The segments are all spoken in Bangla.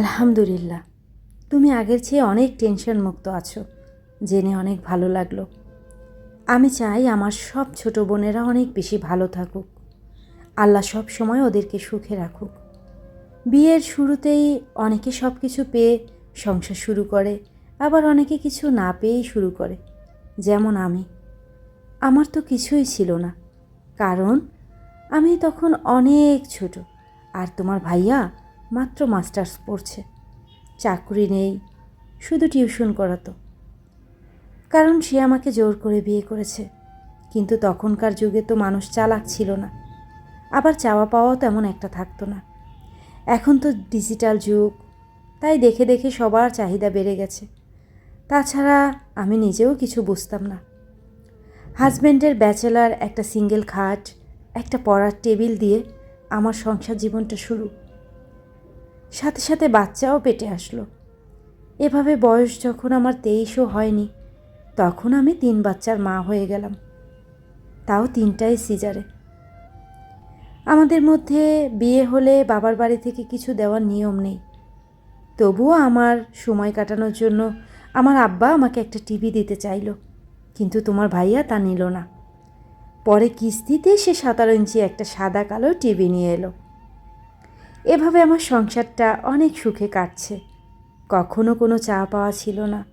আলহামদুলিল্লাহ। তুমি আগের চেয়ে অনেক টেনশন মুক্ত আছো, জেনে অনেক ভালো লাগল। আমি চাই আমার সব ছোট বোনেরা অনেক বেশি ভালো থাকুক। আল্লাহ সব সময় ওদেরকে সুখে রাখুক। বিয়ের শুরুতেই অনেকে সব কিছু পেয়ে সংসার শুরু করে, আবার অনেকে কিছু না পেয়েই শুরু করে, যেমন আমি। আমার তো কিছুই ছিল না, কারণ আমি তখন অনেক ছোট। আর তোমার ভাইয়া মাত্র মাস্টার্স পড়ছে। চাকরি নেই, শুধু টিউশন করাতো। কারণ সে আমাকে জোর করে বিয়ে করেছে। কিন্তু তখনকার যুগে তো মানুষ চালাক ছিল না। আবার চাওয়া পাওয়াও তেমন একটা থাকতো না। এখন তো ডিজিটাল যুগ, তাই দেখে দেখে সবার চাহিদা বেড়ে গেছে। তাছাড়া আমি নিজেও কিছু বুঝতাম না। হাজব্যান্ডের ব্যাচেলার একটা সিঙ্গেল খাট, একটা পড়ার টেবিল দিয়ে আমার সংসার জীবনটা শুরু। সাথে সাথে বাচ্চাও পেটে আসলো। এভাবে বয়স যখন আমার তেইশও হয়নি, তখন আমি তিন বাচ্চার মা হয়ে গেলাম। তাও তিনটাই সিজারে। আমাদের মধ্যে বিয়ে হলে বাবার বাড়ি থেকে কিছু দেওয়ার নিয়ম নেই। তবুও আমার সময় কাটানোর জন্য আমার আব্বা আমাকে একটা টিভি দিতে চাইলো, কিন্তু তোমার ভাইয়া তা নিল না। পরে কিস্তিতে সে সতেরো ইঞ্চি একটা সাদা কালো টিভি নিয়ে এলো। এভাবে আমার সংসারটা অনেক সুখে কাটছে। কখনো কোনো চা পাওয়া ছিল না।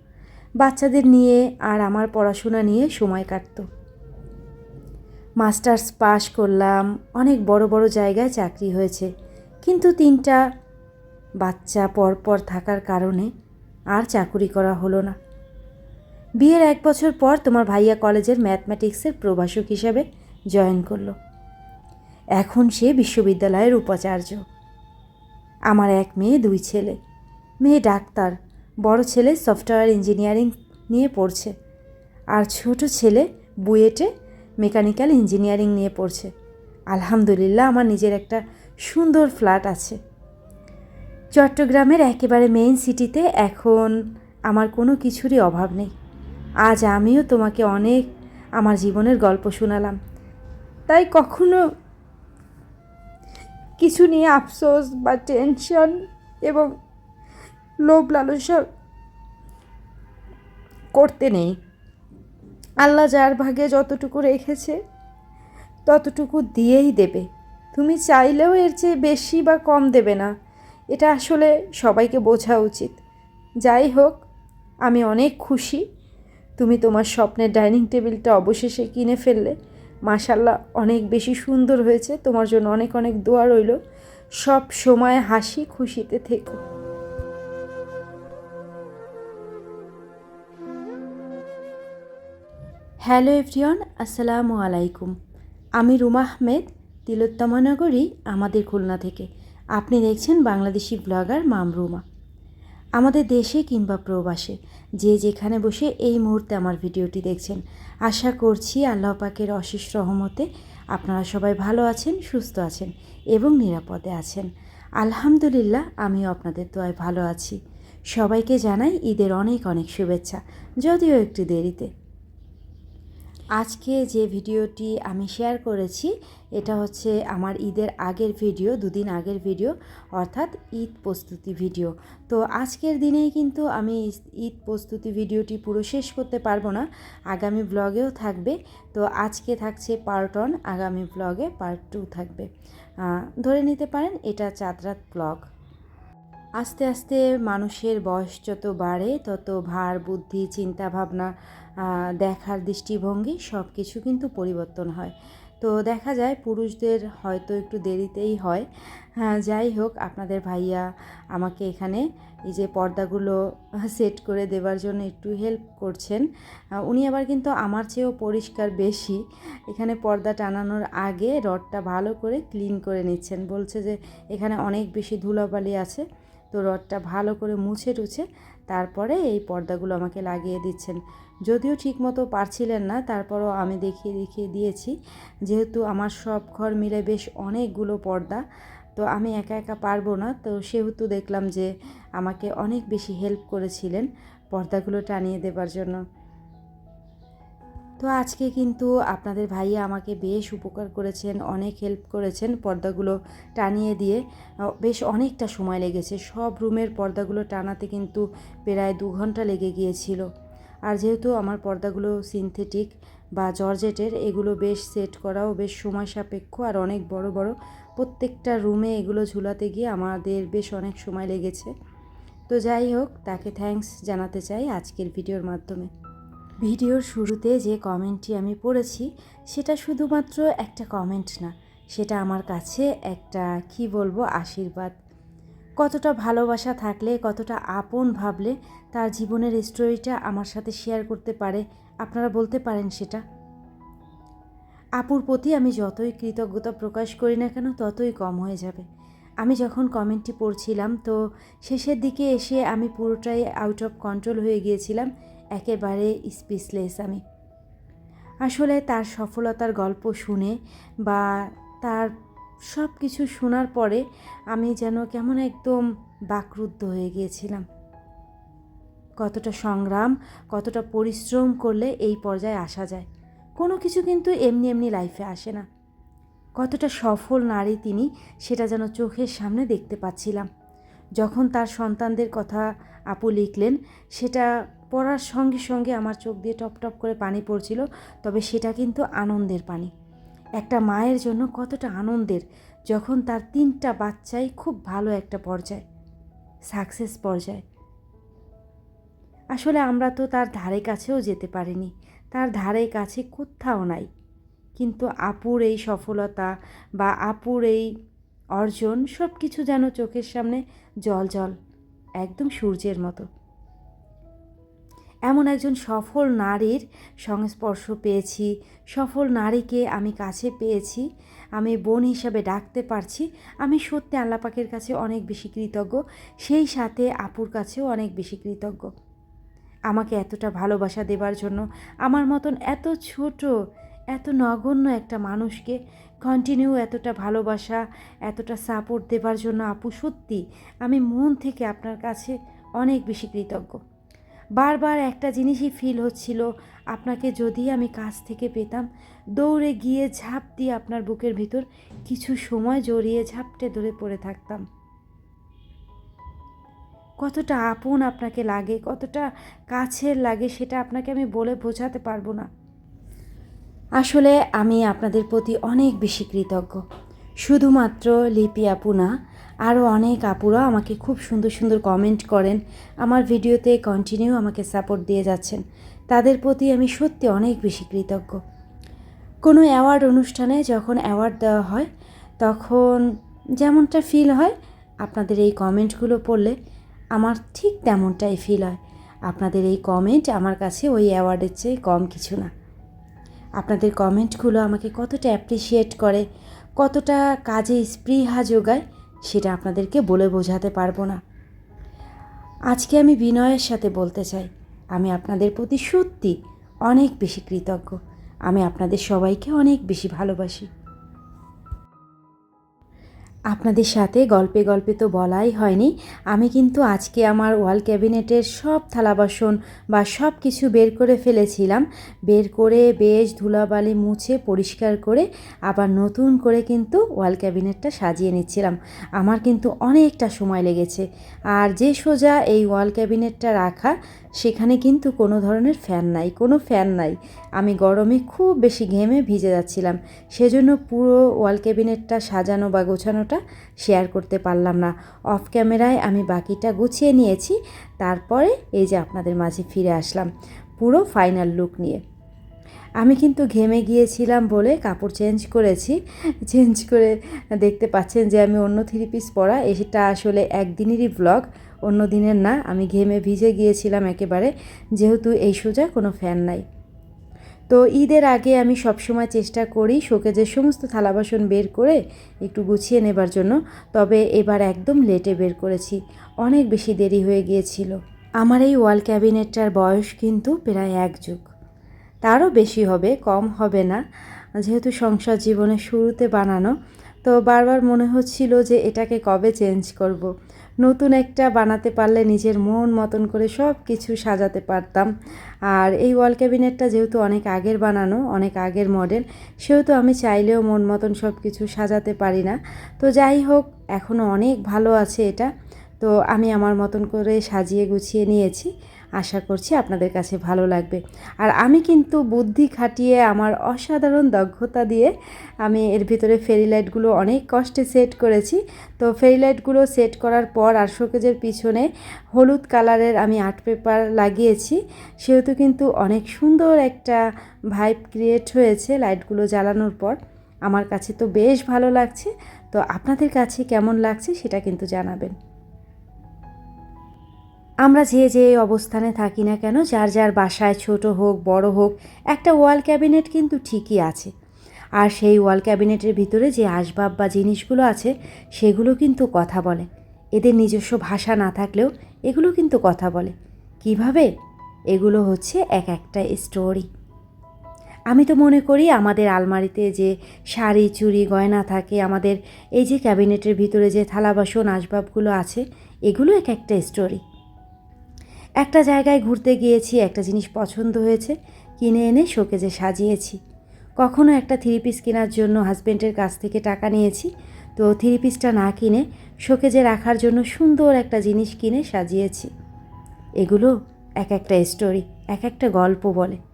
বাচ্চাদের নিয়ে আর আমার পড়াশোনা নিয়ে সময় কাটতো। মাস্টার্স পাশ করলাম, অনেক বড় বড় জায়গায় চাকরি হয়েছে। কিন্তু তিনটা বাচ্চা পরপর থাকার কারণে আর চাকুরি করা হলো না। বিয়ের এক বছর পর তোমার ভাইয়া কলেজের ম্যাথমেটিক্সের প্রভাষক হিসাবে জয়েন করল। এখন সে বিশ্ববিদ্যালয়ের উপাচার্য। আমার এক মেয়ে, দুই ছেলে। মেয়ে ডাক্তার, বড় ছেলে সফটওয়্যার ইঞ্জিনিয়ারিং নিয়ে পড়ছে আর ছোট ছেলে বুয়েটে মেকানিক্যাল ইঞ্জিনিয়ারিং নিয়ে পড়ছে। আলহামদুলিল্লাহ, আমার নিজের একটা সুন্দর ফ্ল্যাট আছে। চট্টগ্রামের একেবারে মেইন সিটিতে এখন আমার কোনো কিছুরই অভাব নেই। আজ আমিও তোমাকে অনেক আমার জীবনের গল্প শোনালাম। তাই কখনো কিছু নিয়ে আফসোস বা টেনশন এবং লোভ লালসা করতে নেই। আল্লাহ যার ভাগে যতটুকু রেখেছে, ততটুকু দিয়েই দেবে। তুমি চাইলেও এর চেয়ে বেশি বা কম দেবে না। এটা আসলে সবাইকে বোঝা উচিত। যাই হোক, আমি অনেক খুশি। তুমি তোমার স্বপ্নের ডাইনিং টেবিলটা অবশেষে কিনে ফেললে। মাশাল্লাহ অনেক বেশি সুন্দর হয়েছে। তোমার জন্য অনেক অনেক দোয়া রইল। সব সময় হাসি খুশিতে থেকো। হ্যালো এভরিওয়ান, আসসালামু আলাইকুম। আমি রুমা আহমেদ তিলোত্তমানগরী আমাদের খুলনা থেকে। আপনি দেখছেন বাংলাদেশি ব্লগার মাম রুমা আমাদের দেশে কিংবা প্রবাসে। যে যেখানে বসে এই মুহূর্তে আমার ভিডিওটি দেখছেন। আশা করছি আল্লাহ পাকের অশেষ রহমতে আপনারা সবাই ভালো আছেন, সুস্থ আছেন এবং নিরাপদে আছেন। আলহামদুলিল্লাহ, আমিও আপনাদের দোয়ায় ভালো আছি। সবাইকে জানাই ঈদের অনেক অনেক শুভেচ্ছা, যদিও একটু দেরিতে। আজকে যে ভিডিওটি আমি শেয়ার করেছি, এটা হচ্ছে আমার ঈদের আগের ভিডিও, দুদিন আগের ভিডিও, অর্থাৎ ঈদ প্রস্তুতি ভিডিও। তো আজকের দিনেই কিন্তু আমি ঈদ প্রস্তুতি ভিডিওটি পুরো শেষ করতে পারব না, আগামী ব্লগেও থাকবে। তো আজকে থাকছে পার্ট ওয়ান আগামী ব্লগে পার্ট টু থাকবে। ধরে নিতে পারেন, এটা চাঁদরাত ব্লগ আস্তে আস্তে মানুষের বয়স যত বাড়ে, তত ভার, বুদ্ধি চিন্তা ভাবনা দেখার দৃষ্টিভঙ্গি সব কিছু কিন্তু পরিবর্তন হয়। তো দেখা যায় পুরুষদের হয়তো একটু দেরিতেই হয়। যাই হোক, আপনাদের ভাইয়া আমাকে এখানে এই যে পর্দাগুলো সেট করে দেওয়ার জন্য একটু হেল্প করছেন। উনি আবার কিন্তু আমার চেয়েও পরিষ্কার বেশি। এখানে পর্দা টানানোর আগে রডটা ভালো করে ক্লিন করে নিচ্ছেন। বলছে যে এখানে অনেক বেশি ধুলাবালি আছে। তো রডটা ভালো করে মুছে টুছে তারপরে এই পর্দাগুলো আমাকে লাগিয়ে দিচ্ছেন। যদিও ঠিকমতো পারছিলেন না, তারপরও আমি দেখিয়ে দেখিয়ে দিয়েছি। যেহেতু আমার সব ঘর মিলে বেশ অনেকগুলো পর্দা, তো আমি একা একা পারব না। তো সেহেতু দেখলাম যে আমাকে অনেক বেশি হেল্প করেছিলেন পর্দাগুলো টানিয়ে দেবার জন্য। তো আজকে কিন্তু আপনাদের ভাইয়া আমাকে বেশ উপকার করেছেন, অনেক হেল্প করেছেন পর্দাগুলো টানিয়ে দিয়ে। বেশ অনেকটা সময় লেগেছে। সব রুমের পর্দাগুলো টানাতে কিন্তু প্রায় দু ঘণ্টা লেগে গিয়েছিল। আর যেহেতু আমার পর্দাগুলো সিনথেটিক বা জর্জেটের, এগুলো বেশ সেট করাও বেশ সময় সাপেক্ষ আর অনেক বড় বড়, প্রত্যেকটা রুমে এগুলো ঝুলাতে গিয়ে আমাদের বেশ অনেক সময় লেগেছে। তো যাই হোক, তাকে থ্যাঙ্কস জানাতে চাই আজকের ভিডিওর মাধ্যমে। ভিডিওর শুরুতে যে কমেন্টটি আমি পড়েছি, সেটা শুধুমাত্র একটা কমেন্ট না, সেটা আমার কাছে একটা, কি বলব, আশীর্বাদ। কতটা ভালোবাসা থাকলে, কতটা আপন ভাবলে তার জীবনের স্টোরিটা আমার সাথে শেয়ার করতে পারে, আপনারা বলতে পারেন সেটা? আপুর প্রতি আমি যতই কৃতজ্ঞতা প্রকাশ করি না কেন, ততই কম হয়ে যাবে। আমি যখন কমেন্টটি পড়ছিলাম, তো শেষের দিকে এসে আমি পুরোটাই আউট অফ কন্ট্রোল হয়ে গিয়েছিলাম একেবারে স্পিচলেস আমি। আসলে তার সফলতার গল্প শুনে বা তার সব কিছু শোনার পরে আমি যেন কেমন একদম বাকরুদ্ধ হয়ে গিয়েছিলাম। কতটা সংগ্রাম, কতটা পরিশ্রম করলে এই পর্যায়ে আসা যায়, কোনো কিছু কিন্তু এমনি এমনি লাইফে আসে না। কতটা সফল নারী তিনি সেটা যেন চোখের সামনে দেখতে পাচ্ছিলাম। যখন তার সন্তানদের কথা আপু লিখলেন, সেটা পড়ার সঙ্গে সঙ্গে আমার চোখ দিয়ে টপ টপ করে পানি পড়ছিল, তবে সেটা কিন্তু আনন্দের পানি। একটা মায়ের জন্য কতটা আনন্দের যখন তার তিনটা বাচ্চাই খুব ভালো একটা পর্যায় সাকসেস পর্যায়। আসলে আমরা তো তার ধারে কাছেও যেতে পারিনি, তার ধারে কাছে কোথাও নাই। কিন্তু আপুর এই সফলতা বা আপুর এই অর্জন সব কিছু যেন চোখের সামনে জল জল, একদম সূর্যের মতো। এমন একজন সফল নারীর সংস্পর্শ পেয়েছি। সফল নারীকে আমি কাছে পেয়েছি। আমি বোন হিসাবে ডাকতে পারছি। আমি সত্যি আল্লাপাকের কাছে অনেক বেশি কৃতজ্ঞ। সেই সাথে আপুর কাছেও অনেক বেশি কৃতজ্ঞ। আমাকে এতটা ভালোবাসা দেবার জন্য, আমার মতন এত ছোট, এত নগণ্য একটা মানুষকে কন্টিনিউ এতটা ভালোবাসা, এতটা সাপোর্ট দেবার জন্য আপু সত্যি আমি মন থেকে আপনার কাছে অনেক বেশি কৃতজ্ঞ। বারবার একটা জিনিসই ফিল হচ্ছিল, আপনাকে যদি আমি কাছ থেকে পেতাম, দৌড়ে গিয়ে ঝাঁপ দিয়ে আপনার বুকের ভিতর কিছু সময় জড়িয়ে ঝাঁপটে ধরে পড়ে থাকতাম। কতটা আপন আপনাকে লাগে, কতটা কাছের লাগে সেটা আপনাকে আমি বলে বোঝাতে পারব না। আসলে আমি আপনাদের প্রতি অনেক বেশি কৃতজ্ঞ। শুধুমাত্র লিপি আপু না আরও অনেক আপুরা আমাকে খুব সুন্দর সুন্দর কমেন্ট করেন, আমার ভিডিওতে কন্টিনিউ আমাকে সাপোর্ট দিয়ে যাচ্ছেন। তাদের প্রতি আমি সত্যি অনেক বেশি কৃতজ্ঞ। কোনো অ্যাওয়ার্ড অনুষ্ঠানে যখন অ্যাওয়ার্ড দেওয়া হয়, তখন যেমনটা ফিল হয়, আপনাদের এই কমেন্টগুলো পড়লে আমার ঠিক তেমনটাই ফিল হয়। আপনাদের এই কমেন্ট আমার কাছে ওই অ্যাওয়ার্ডের চেয়ে কম কিছু না। আপনাদের কমেন্টগুলো আমাকে কতটা অ্যাপ্রিসিয়েট করে, কতটা কাজে স্পৃহা যোগায় সেটা আপনাদেরকে বলে বোঝাতে পারব না। আজকে আমি বিনয়ের সাথে বলতে চাই, আমি আপনাদের প্রতি সত্যি অনেক বেশি কৃতজ্ঞ। আমি আপনাদের সবাইকে অনেক বেশি ভালোবাসি। আপনাদের সাথে গল্পে গল্পে তো বলাই হয়নি। আমি কিন্তু আজকে আমার ওয়াল ক্যাবিনেটের সব থালা বাসন বা সব কিছু বের করে ফেলেছিলাম। বের করে বেশ ধুলাবালি মুছে পরিষ্কার করে আবার নতুন করে কিন্তু ওয়াল ক্যাবিনেটটা সাজিয়ে নিচ্ছিলাম। আমার কিন্তু অনেকটা সময় লেগেছে। আর যে সোজা এই ওয়াল ক্যাবিনেটটা রাখা সেখানে কিন্তু কোনো ধরনের ফ্যান নাই, কোনো ফ্যান নাই। আমি গরমে খুব বেশি ঘেমে ভিজে যাচ্ছিলাম। সেজন্য পুরো ওয়াল ক্যাবিনেটটা সাজানো বা গোছানোটা শেয়ার করতে পারলাম না। অফ ক্যামেরায় আমি বাকিটা গুছিয়ে নিয়েছি। তারপরে এই যে আপনাদের মাঝে ফিরে আসলাম, পুরো ফাইনাল লুক নিয়ে। আমি কিন্তু ঘেমে গিয়েছিলাম বলে কাপড় চেঞ্জ করেছি। চেঞ্জ করে দেখতে পাচ্ছেন যে আমি অন্য থ্রি পিস পরা। এটা আসলে একদিনেরই ব্লগ অন্য দিনের না। আমি ঘেমে ভিজে গিয়েছিলাম একেবারে। যেহেতু এই সোজা, কোনো ফ্যান নাই। তো ঈদের আগে আমি সবসময় চেষ্টা করি শোকেজের সমস্ত থালা বাসন বের করে একটু গুছিয়ে নেবার জন্য। তবে এবার একদম লেটে বের করেছি। অনেক বেশি দেরি হয়ে গিয়েছিল। আমার এই ওয়াল ক্যাবিনেটটার বয়স কিন্তু প্রায় এক যুগ। তারও বেশি হবে, কম হবে না। যেহেতু সংসার জীবনের শুরুতে বানানো, তো বারবার মনে হচ্ছিল যে এটাকে কবে চেঞ্জ করব। নতুন একটা বানাতে পারলে নিজের মন মতন করে সব কিছু সাজাতে পারতাম। আর এই ওয়াল ক্যাবিনেটটা যেহেতু অনেক আগের বানানো, অনেক আগের মডেল সেহেতু আমি চাইলেও মন মতন সব কিছু সাজাতে পারি না। তো যাই হোক এখনও অনেক ভালো আছে এটা। তো আমি আমার মতন করে সাজিয়ে গুছিয়ে নিয়েছি। আশা করছি আপনাদের কাছে ভালো লাগবে। আর আমি কিন্তু বুদ্ধি খাটিয়ে আমার অসাধারণ দক্ষতা দিয়ে আমি এর ভিতরে ফেরি লাইটগুলো অনেক কষ্টে সেট করেছি। তো ফেরি লাইটগুলো সেট করার পর আর শোকেজের পিছনে হলুদ কালারের আমি আর্ট পেপার লাগিয়েছি। সেহেতু কিন্তু অনেক সুন্দর একটা ভাইব ক্রিয়েট হয়েছে লাইটগুলো জ্বালানোর পর। আমার কাছে তো বেশ ভালো লাগছে। তো আপনাদের কাছে কেমন লাগছে সেটা কিন্তু জানাবেন। আমরা যে যে অবস্থানে থাকি না কেন, যার যার বাসায় ছোট হোক, বড় হোক, একটা ওয়াল ক্যাবিনেট কিন্তু ঠিকই আছে। আর সেই ওয়াল ক্যাবিনেটের ভিতরে যে আসবাব বা জিনিসগুলো আছে, সেগুলো কিন্তু কথা বলে। এদের নিজস্ব ভাষা না থাকলেও এগুলো কিন্তু কথা বলে। কীভাবে? এগুলো হচ্ছে এক একটা স্টোরি আমি তো মনে করি আমাদের আলমারিতে যে শাড়ি, চুড়ি, গয়না থাকে, আমাদের এই যে ক্যাবিনেটের ভিতরে যে থালা, বাসন, আসবাবগুলো আছে, এগুলো এক একটা স্টোরি একটা জায়গায় ঘুরতে গিয়েছি, একটা জিনিস পছন্দ হয়েছে, কিনে এনে শোকেজে সাজিয়েছি। কখনো একটা থ্রি পিস কেনার জন্য হাজব্যান্ডের কাছ থেকে টাকা নিয়েছি, তো থ্রি পিসটা না কিনে শোকেজে রাখার জন্য সুন্দর একটা জিনিস কিনে সাজিয়েছি। এগুলো এক একটা স্টোরি এক একটা গল্প বলে।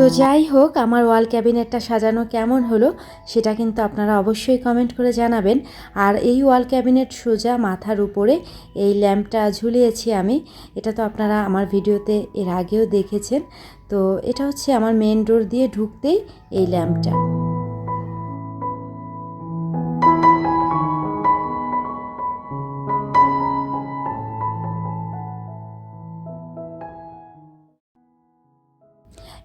তো যাই হোক, আমার ওয়াল ক্যাবিনেটটা সাজানো কেমন হলো সেটা কিন্তু আপনারা অবশ্যই কমেন্ট করে জানাবেন। আর এই ওয়াল ক্যাবিনেট সোজা মাথার উপরে এই ল্যাম্পটা ঝুলিয়েছি আমি। এটা তো আপনারা আমার ভিডিওতে এর আগেও দেখেছেন। তো এটা হচ্ছে আমার মেন ডোর দিয়ে ঢুকতেই এই ল্যাম্পটা।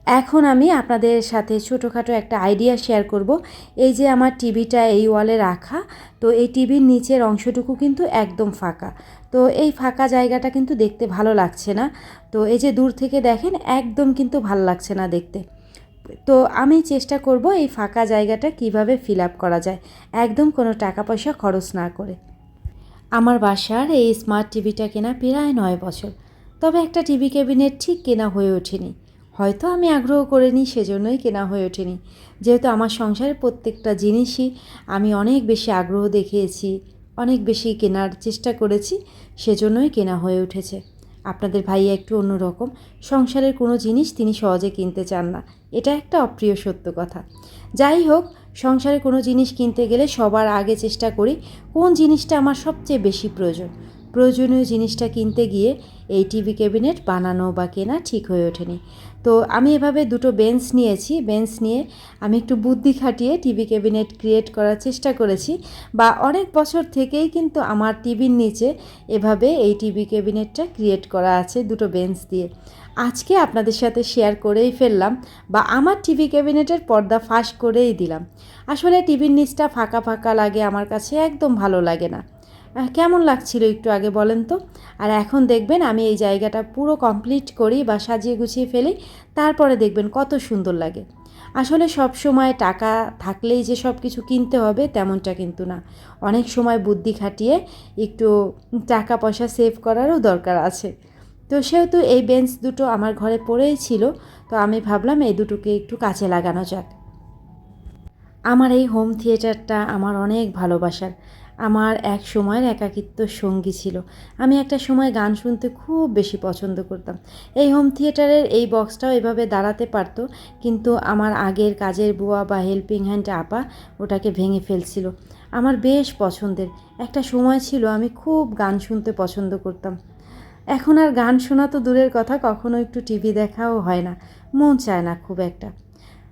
এখন আমি আপনাদের সাথে ছোটোখাটো একটা আইডিয়া শেয়ার করব। এই যে আমার টিভিটা এই ওয়ালে রাখা, তো এই টিভির নিচের অংশটুকু কিন্তু একদম ফাঁকা। তো এই ফাঁকা জায়গাটা কিন্তু দেখতে ভালো লাগছে না। তো এই যে দূর থেকে দেখেন, একদম কিন্তু ভালো লাগছে না দেখতে। তো আমি চেষ্টা করব এই ফাঁকা জায়গাটা কীভাবে ফিল আপ করা যায়। একদম কোনো টাকা পয়সা খরচ না করে। আমার বাসার এই স্মার্ট টিভিটা কেনা প্রায় নয় বছর। তবে একটা টিভি ক্যাবিনেট ঠিক কেনা হয়ে ওঠেনি। হয়তো আমি আগ্রহ করিনি, সেজন্যই কেনা হয়ে ওঠেনি। যেহেতু আমার সংসারের প্রত্যেকটা জিনিসই আমি অনেক বেশি আগ্রহ দেখিয়েছি, অনেক বেশি কেনার চেষ্টা করেছি, সেজন্যই কেনা হয়ে উঠেছে। আপনাদের ভাইয়া একটু অন্যরকম। সংসারের কোনো জিনিস তিনি সহজে কিনতে চান না। এটা একটা অপ্রিয় সত্য কথা। যাই হোক, সংসারে কোনো জিনিস কিনতে গেলে সবার আগে চেষ্টা করি কোন জিনিসটা আমার সবচেয়ে বেশি প্রয়োজন। প্রয়োজনীয় জিনিসটা কিনতে গিয়ে এই টিভি ক্যাবিনেট বানানো বা কেনা ঠিক হয়ে ওঠেনি। তো আমি এভাবে দুটো বেঞ্চ নিয়েছি। বেঞ্চ নিয়ে আমি একটু বুদ্ধি খাটিয়ে টিভি ক্যাবিনেট ক্রিয়েট করার চেষ্টা করেছি। বা অনেক বছর থেকেই কিন্তু আমার টিভির নিচে এভাবে এই টিভি ক্যাবিনেটটা ক্রিয়েট করা আছে দুটো বেঞ্চ দিয়ে। আজকে আপনাদের সাথে শেয়ার করেই ফেললাম বা আমার টিভি ক্যাবিনেটের পর্দা ফাঁস করেই দিলাম। আসলে টিভির নিচটা ফাঁকা ফাঁকা লাগে আমার কাছে একদম ভালো লাগে না। কেমন লাগছিল একটু আগে বলেন তো? আর এখন দেখবেন আমি এই জায়গাটা পুরো কমপ্লিট করি বা সাজিয়ে গুছিয়ে ফেলি, তারপরে দেখবেন কত সুন্দর লাগে। আসলে সব সময় টাকা থাকলেই যে সব কিছু কিনতে হবে তেমনটা কিন্তু না। অনেক সময় বুদ্ধি খাটিয়ে একটু টাকা পয়সা সেভ করারও দরকার আছে। তো সেহেতু এই বেঞ্চ দুটো আমার ঘরে পড়েই ছিল, তো আমি ভাবলাম এই দুটোকে একটু কাছে লাগানো যাক। আমার এই হোম থিয়েটারটা আমার অনেক ভালোবাসার। আমার এক সময়ের একাকিত্ব সঙ্গী ছিল। আমি একটা সময় গান শুনতে খুব বেশি পছন্দ করতাম। এই হোম থিয়েটারের এই বক্সটাও এভাবে দাঁড়াতে পারতো, কিন্তু আমার আগের কাজের বুয়া বা হেল্পিং হ্যান্ড আপা ওটাকে ভেঙে ফেলছিল। আমার বেশ পছন্দের। একটা সময় ছিল আমি খুব গান শুনতে পছন্দ করতাম। এখন আর গান শোনা তো দূরের কথা, কখনো একটু টিভি দেখাও হয় না। মন চায় না খুব একটা।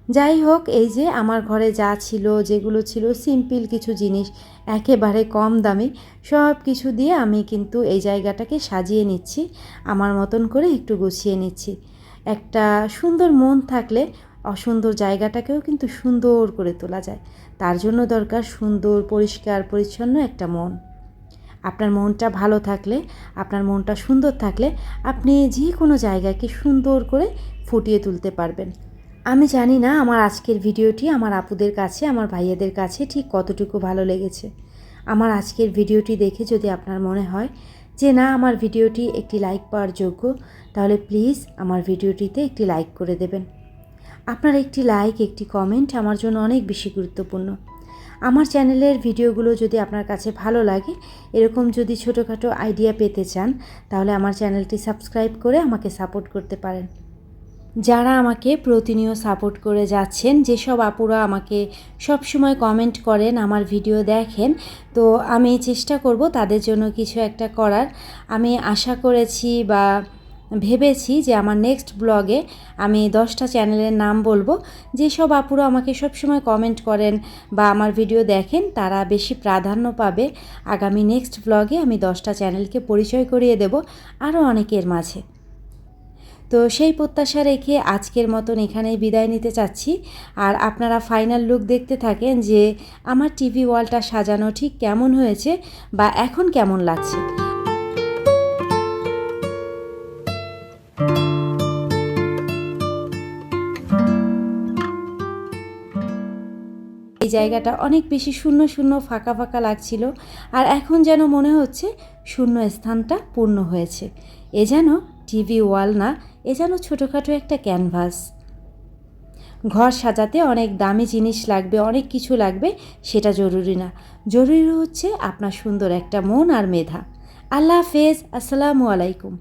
যাই হোক, এই যে আমার ঘরে যা ছিল, যেগুলো ছিল সিম্পল কিছু জিনিস, একেবারে কম দামে, সব কিছু দিয়ে আমি কিন্তু এই জায়গাটাকে সাজিয়ে নিচ্ছি। আমার মতন করে একটু গুছিয়ে নিচ্ছি। একটা সুন্দর মন থাকলে অসুন্দর জায়গাটাকেও কিন্তু সুন্দর করে তোলা যায়। তার জন্য দরকার সুন্দর, পরিষ্কার, পরিচ্ছন্ন একটা মন। আপনার মনটা ভালো থাকলে, আপনার মনটা সুন্দর থাকলে আপনি যে কোনো জায়গাকে সুন্দর করে ফুটিয়ে তুলতে পারবেন। আমি জানি না আমার আজকের ভিডিওটি আমার আপুদের কাছে, আমার ভাইয়াদের কাছে ঠিক কতটুকু ভালো লেগেছে। আমার আজকের ভিডিওটি দেখে যদি আপনার মনে হয় যে না, আমার ভিডিওটি একটি লাইক পাওয়ার যোগ্য, তাহলে প্লিজ আমার ভিডিওটিতে একটি লাইক করে দেবেন। আপনার একটি লাইক, একটি কমেন্ট আমার জন্য অনেক বেশি গুরুত্বপূর্ণ। আমার চ্যানেলের ভিডিওগুলো যদি আপনার কাছে ভালো লাগে, এরকম যদি ছোটোখাটো আইডিয়া পেতে চান, তাহলে আমার চ্যানেলটি সাবস্ক্রাইব করে আমাকে সাপোর্ট করতে পারেন। যারা আমাকে প্রতিনিয়ত সাপোর্ট করে যাচ্ছেন, যেসব আপুরা আমাকে সব সময় কমেন্ট করেন, আমার ভিডিও দেখেন, তো আমি চেষ্টা করব তাদের জন্য কিছু একটা করার। আমি আশা করেছি বা ভেবেছি যে আমার নেক্সট ব্লগে আমি দশটা চ্যানেলের নাম বলব। যেসব আপুরা আমাকে সবসময় কমেন্ট করেন বা আমার ভিডিও দেখেন, তারা বেশি প্রাধান্য পাবে। আগামী নেক্সট ব্লগে আমি দশটা চ্যানেলকে পরিচয় করিয়ে দেব আরও অনেকের মাঝে। তো সেই প্রত্যাশা রেখে আজকের মতন এখানেই বিদায় নিতে চাচ্ছি। আর আপনারা ফাইনাল লুক দেখতে থাকেন যে আমার টিভি ওয়ালটা সাজানো ঠিক কেমন হয়েছে বা এখন কেমন লাগছে। এই জায়গাটা অনেক বেশি শূন্য শূন্য ফাঁকা ফাঁকা লাগছিল আর এখন যেন মনে হচ্ছে শূন্য স্থানটা পূর্ণ হয়েছে। এ যেন টিভি ওয়াল না এ যেন ছোটোখাটো একটা ক্যানভাস। ঘর সাজাতে অনেক দামি জিনিস লাগবে, অনেক কিছু লাগবে, সেটা জরুরি না। জরুরি হচ্ছে আপনার সুন্দর একটা মন আর মেধা। আল্লাহ হাফেজ, আসসালামু আলাইকুম।